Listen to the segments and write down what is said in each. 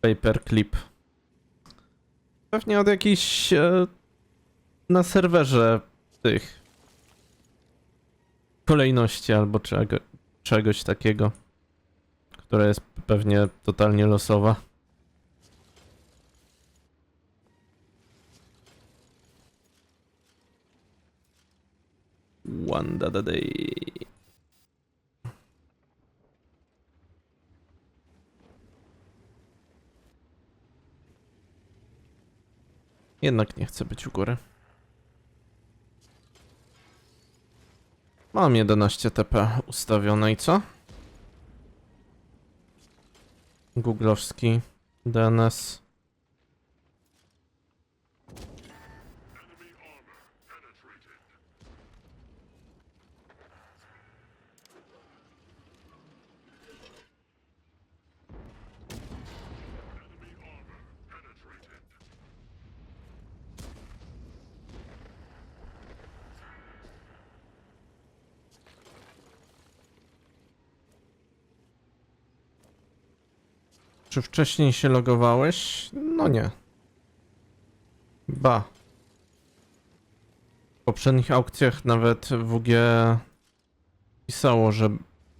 Paperclip. Pewnie od jakichś e, na serwerze tych kolejności albo czego, czegoś takiego, która jest pewnie totalnie losowa. One da da day. Jednak nie chcę być u góry. Mam 11 TP ustawione i co? Googlowski DNS. Czy wcześniej się logowałeś? No nie. Ba. W poprzednich aukcjach nawet WG pisało, że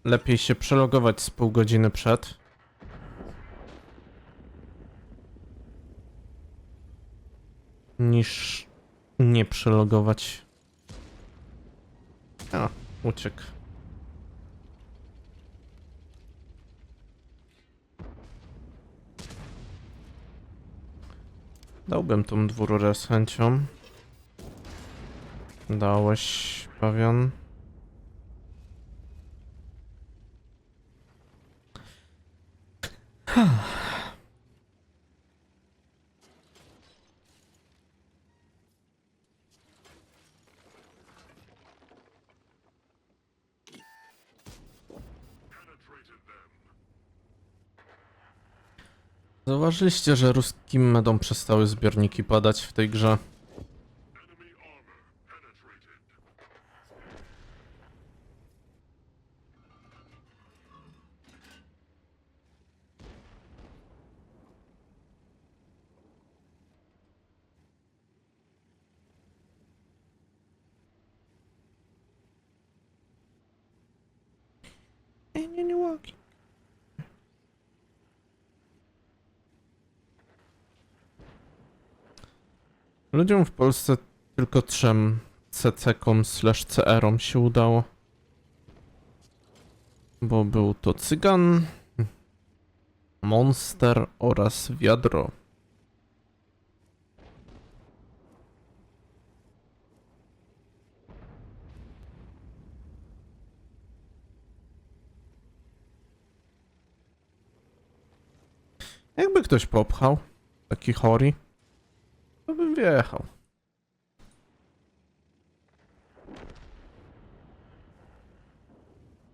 lepiej się przelogować z pół godziny przed. Niż nie przelogować. A, uciekł. Dałbym tą dwururę z chęcią. Dałeś, pawion. Zauważyliście, że ruskim medom przestały zbiorniki padać w tej grze. Ludziom w Polsce tylko trzem CC-kom slash CR-om się udało. Bo był to Cygan, Monster oraz Wiadro. Jakby ktoś popchał, taki chori, to bym wjechał.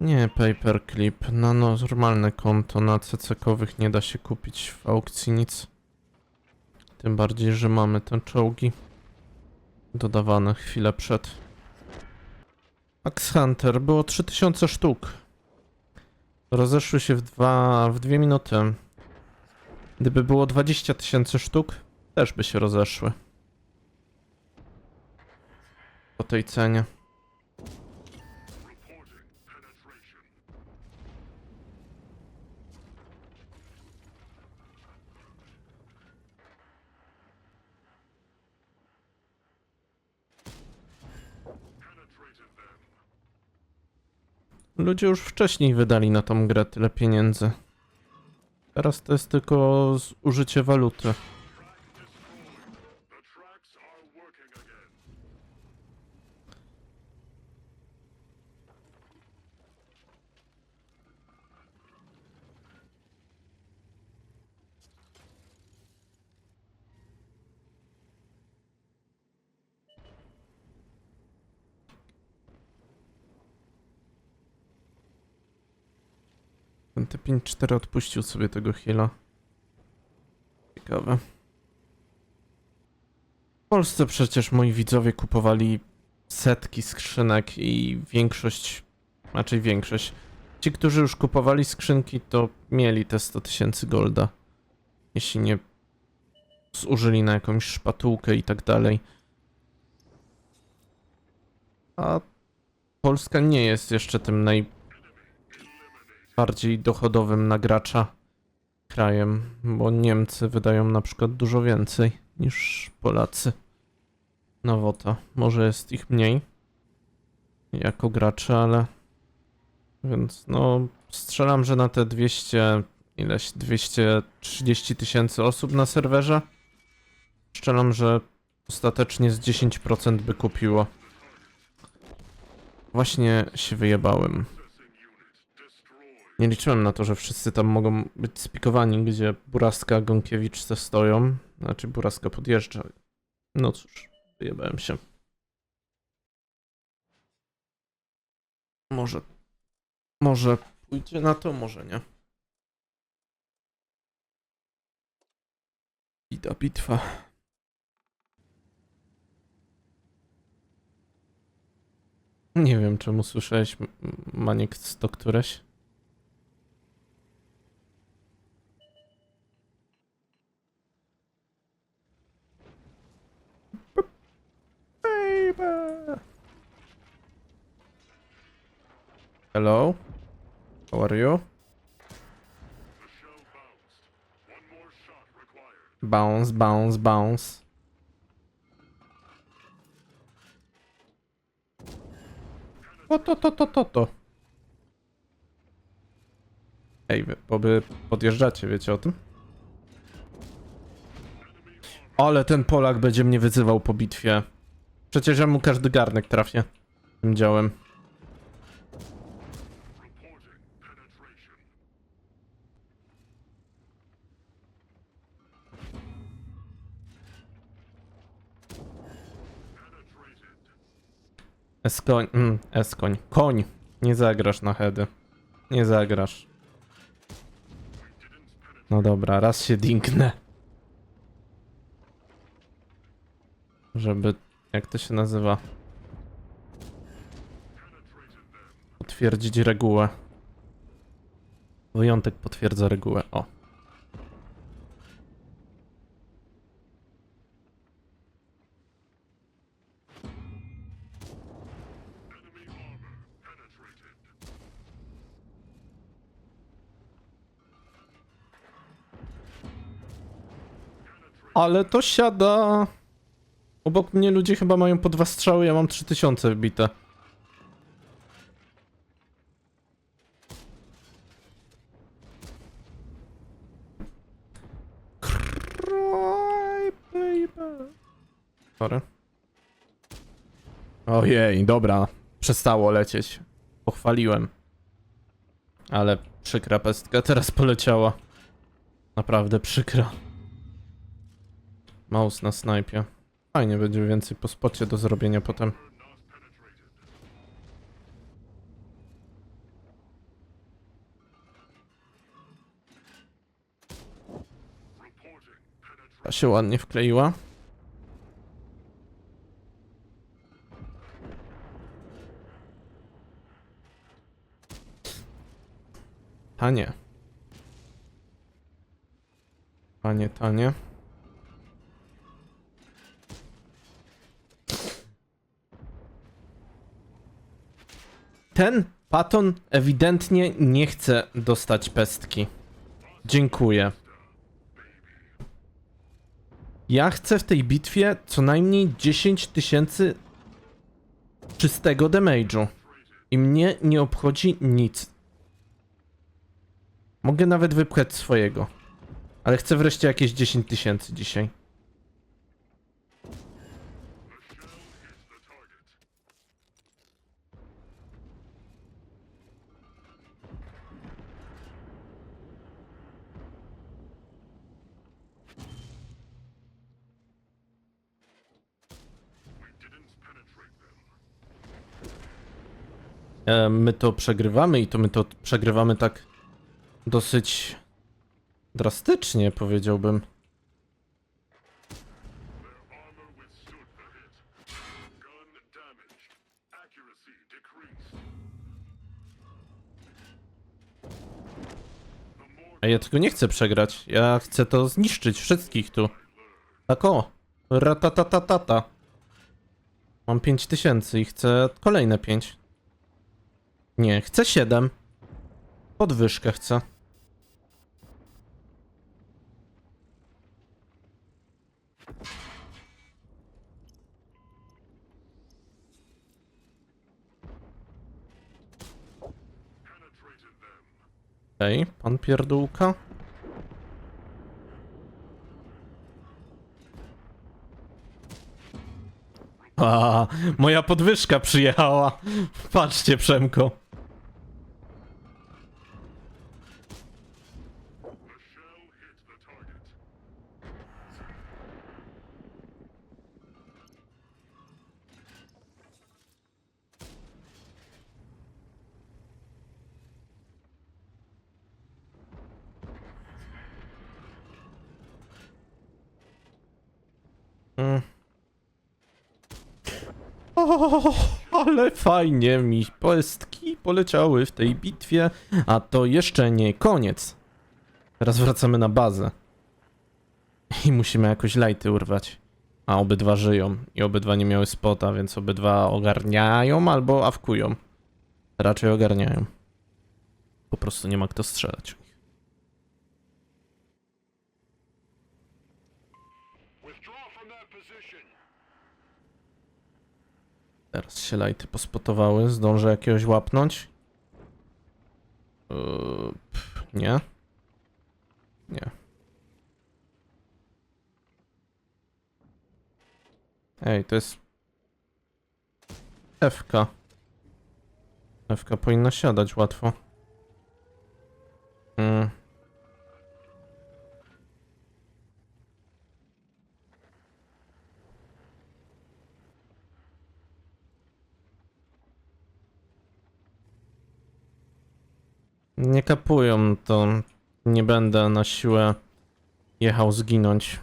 Nie, paperclip. Na normalne konto, na CC-kowych nie da się kupić w aukcji nic. Tym bardziej, że mamy te czołgi dodawane chwilę przed. Axe Hunter było 3000 sztuk. Rozeszły się w dwa, w dwie minuty. Gdyby było 20 tysięcy sztuk, też by się rozeszły. Po tej cenie. Ludzie już wcześniej wydali na tą grę tyle pieniędzy. Teraz to jest tylko zużycie waluty. Ten T5-4 odpuścił sobie tego heala. Ciekawe. W Polsce przecież moi widzowie kupowali setki skrzynek i większość, raczej większość, ci, którzy już kupowali skrzynki, to mieli te 100 tysięcy golda. jeśli nie zużyli na jakąś szpatułkę i tak dalej. A Polska nie jest jeszcze tym najbardziej dochodowym na gracza krajem, bo Niemcy wydają na przykład dużo więcej niż Polacy. No wota, może jest ich mniej jako gracze, ale więc no strzelam, że na te 200 ileś 230 tysięcy osób na serwerze strzelam, że ostatecznie z 10% by kupiło. Właśnie się wyjebałem. Nie liczyłem na to, że wszyscy tam mogą być spikowani, gdzie Buraska, Gąkiewicz stoją. Znaczy Buraska podjeżdża. No cóż, wyjebałem się. Może, może pójdzie na to, może nie. Bita bitwa. Nie wiem, czemu słyszałeś, Maniek, to któreś? Baby. Hello? How are you? Bounce, bounce, bounce. O to, to, to, to, to. Ej, wy, bo wy podjeżdżacie, wiecie o tym? Ale ten Polak będzie mnie wyzywał po bitwie. Przecież ja mu każdy garnek trafię. Tym działem. Eskoń, mm, eskoń. Koń. Nie zagrasz na heady. Nie zagrasz. No dobra, raz się dinknę. Żeby, jak to się nazywa? Potwierdzić regułę. Wyjątek potwierdza regułę. O. Ale to siada. Obok mnie ludzie chyba mają po dwa strzały, ja mam 3000 wbite. Sorry. Ojej, dobra. Przestało lecieć. Pochwaliłem. Ale przykra pestka teraz poleciała. Naprawdę przykra. Mouse na snajpie. Fajnie, będzie więcej po spocie do zrobienia potem. Ta się ładnie wkleiła. Tanie. Tanie, tanie. Ten paton ewidentnie nie chce dostać pestki. Dziękuję. Ja chcę w tej bitwie co najmniej 10 tysięcy czystego damage'u. I mnie nie obchodzi nic. Mogę nawet wypchać swojego. Ale chcę wreszcie jakieś 10 tysięcy dzisiaj. My to przegrywamy i to my to przegrywamy tak dosyć drastycznie, powiedziałbym. A ja tego nie chcę przegrać. Ja chcę to zniszczyć wszystkich tu. Tak o. Ratatatatata. Mam 5000 i chcę kolejne 5. Nie, chcę 7. Podwyżkę chcę. Okej, pan pierdółka. A, moja podwyżka przyjechała. Patrzcie, Przemko. Mm. O, ale fajnie mi pestki poleciały w tej bitwie, a to jeszcze nie koniec. Teraz wracamy na bazę. I musimy jakoś lajty urwać. A obydwa żyją i obydwa nie miały spota, więc obydwa ogarniają albo awkują. Raczej ogarniają. Po prostu nie ma kto strzelać. Teraz się lajty pospotowały. Zdążę jakiegoś łapnąć? Yy, pff, nie. Nie. Ej, to jest... FK. FK powinna siadać łatwo. Mm. Nie kapują, to nie będę na siłę jechał zginąć.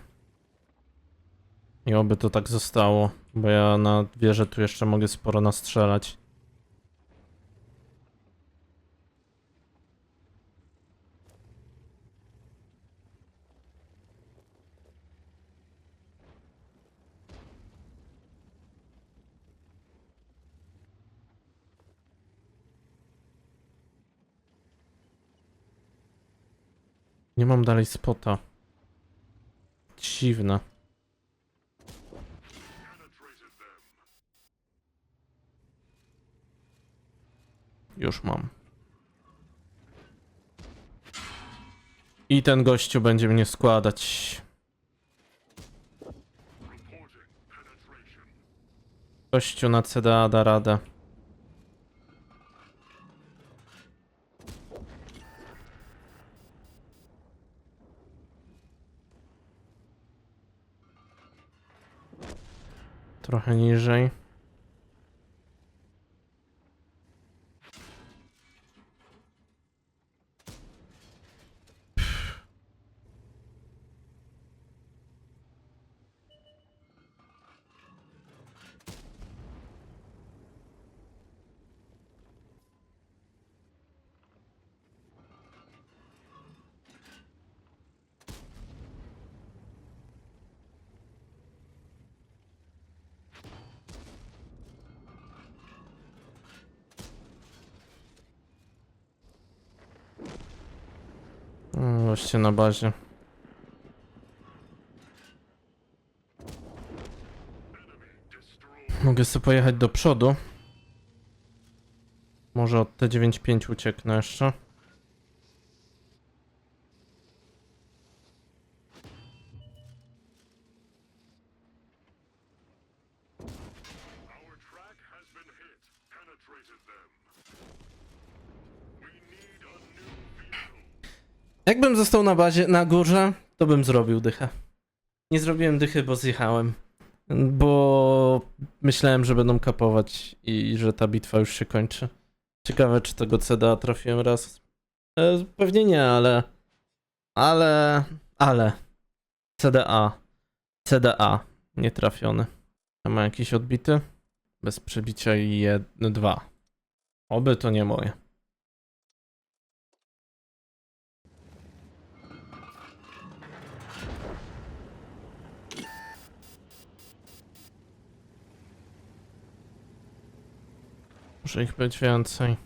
I oby to tak zostało, bo ja na wieżę tu jeszcze mogę sporo nastrzelać. Nie mam dalej spota. Dziwne. Już mam. I ten gościu będzie mnie składać. Gościu na CDA da radę. Trochę niżej. Mm, Właśnie na bazie. Mogę sobie pojechać do przodu. Może od T95 ucieknę jeszcze. Our track has been hit. Penetrated them. Jakbym został na bazie, na górze, to bym zrobił dychę. Nie zrobiłem dychy, bo zjechałem. Bo myślałem, że będą kapować i że ta bitwa już się kończy. Ciekawe, czy tego CDA trafiłem raz. E, pewnie nie, ale. Ale. Ale. CDA. CDA. Nie trafiony. A ma jakiś odbity? Bez przebicia i dwa. Oby to nie moje. Może ich być więcej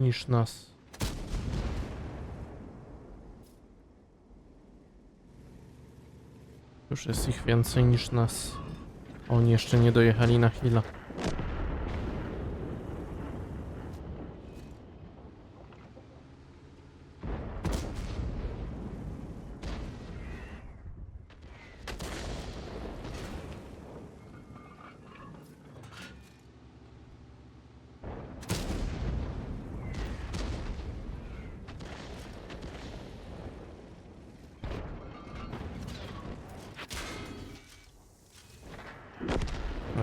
niż nas. Już jest ich więcej niż nas. Oni jeszcze nie dojechali na chwilę.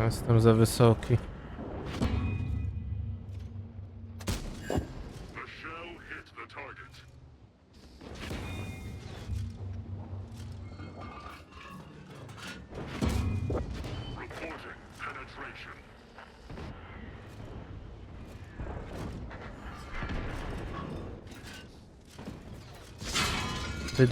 Jestem za wysoki. The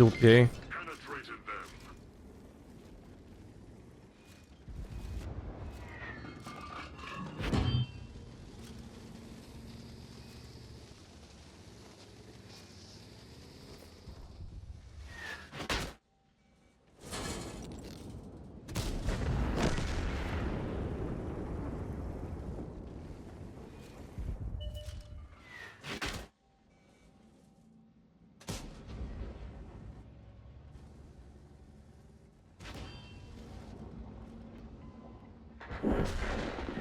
あ。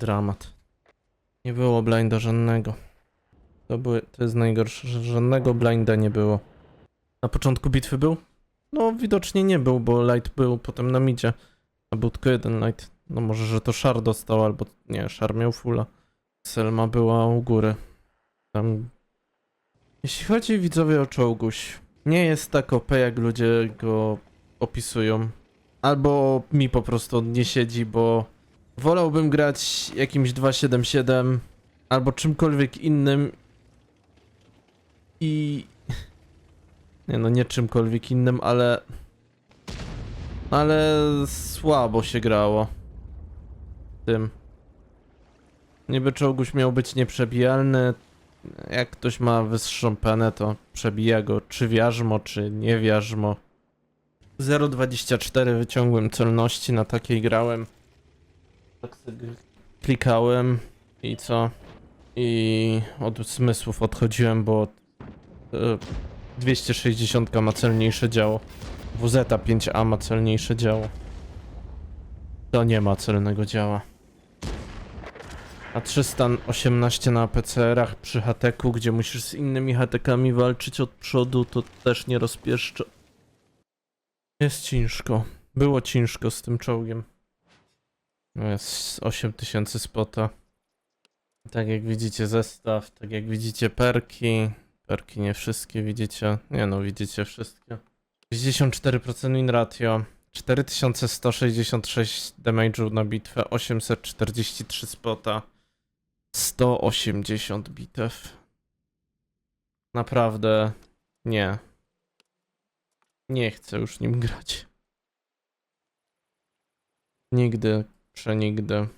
Dramat. Nie było blinda żadnego. To, były, to jest najgorsze, że żadnego blinda nie było. Na początku bitwy był? No, widocznie nie był, bo light był potem na midzie. A był tylko jeden light. No może, że to Shar dostał, albo nie, Shar miał fulla. Selma była u góry. Tam... Jeśli chodzi widzowie o czołguś, nie jest tak OP, jak ludzie go opisują. Albo mi po prostu nie siedzi, bo wolałbym grać jakimś 277 albo czymkolwiek innym i nie no nie czymkolwiek innym, ale ale słabo się grało tym. Niby czołguś miał być nieprzebijalny. Jak ktoś ma wyższą penę, to przebija go czy wiarzmo, czy nie wiarzmo. 0,24 wyciągłem celności, na takiej grałem. Tak klikałem i co? I od zmysłów odchodziłem, bo e, 260 ma celniejsze działo. WZ 5A ma celniejsze działo. To nie ma celnego działa. A 318 na PCR-ach przy hateku, gdzie musisz z innymi hatekami walczyć od przodu, to też nie rozpieszcza. Jest ciężko. Było ciężko z tym czołgiem. No jest 8000 spota. Tak jak widzicie zestaw, tak jak widzicie perki. Perki nie wszystkie widzicie. Nie no, widzicie wszystkie. 64% win ratio. 4166 damage'u na bitwę, 843 spota, 180 bitew. Naprawdę nie. Nie chcę już nim grać. Nigdy, przenigdy.